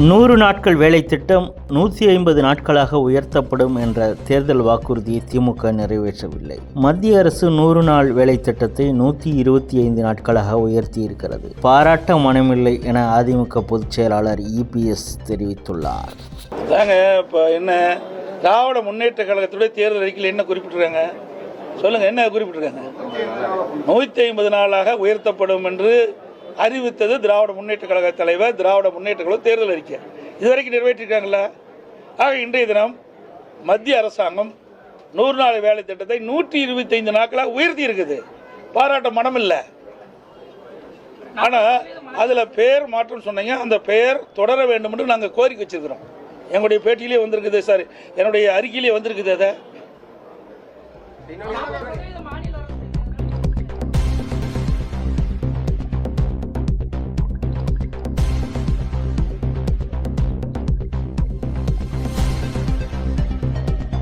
நூறு நாட்கள் வேலை திட்டம் நூற்றி ஐம்பது நாட்களாக உயர்த்தப்படும் என்ற தேர்தல் வாக்குறுதியை திமுக நிறைவேற்றவில்லை. மத்திய அரசு நூறு நாள் வேலை திட்டத்தை நூற்றி இருபத்தி ஐந்து நாட்களாக உயர்த்தி இருக்கிறது பாராட்ட மனமில்லை என அதிமுக பொதுச் செயலாளர் இபிஎஸ் தெரிவித்துள்ளார். தாங்க இப்போ என்ன திராவிட முன்னேற்ற கழகத்துடைய தேர்தல் அறிக்கையில் என்ன குறிப்பிட்டிருக்காங்க? சொல்லுங்க என்ன குறிப்பிட்டிருக்காங்க? நூற்றி ஐம்பது நாளாக உயர்த்தப்படும் என்று அறிவித்தது திராவிட முன்னேற்ற கழக தலைவர் திராவிட முன்னேற்ற கழக தேர்தல் அறிக்கை. இதுவரைக்கும் நிறைவேற்றிருக்காங்களா ஆக இன்றைய தினம் மத்திய அரசாங்கம் நூறு நாள் வேலை திட்டத்தை நூற்றி இருபத்தைந்து நாட்களாக உயர்த்தி இருக்குது. பாராட்ட மனம் இல்லை ஆனால் அதில் பெயர் மாற்றம் சொன்னீங்க அந்த பெயர் தொடர வேண்டும் என்று நாங்கள் கோரிக்கை வச்சிருக்கிறோம். எங்களுடைய பேட்டியிலே வந்திருக்குது சார் என்னுடைய அறிக்கையிலே வந்திருக்குது அதை.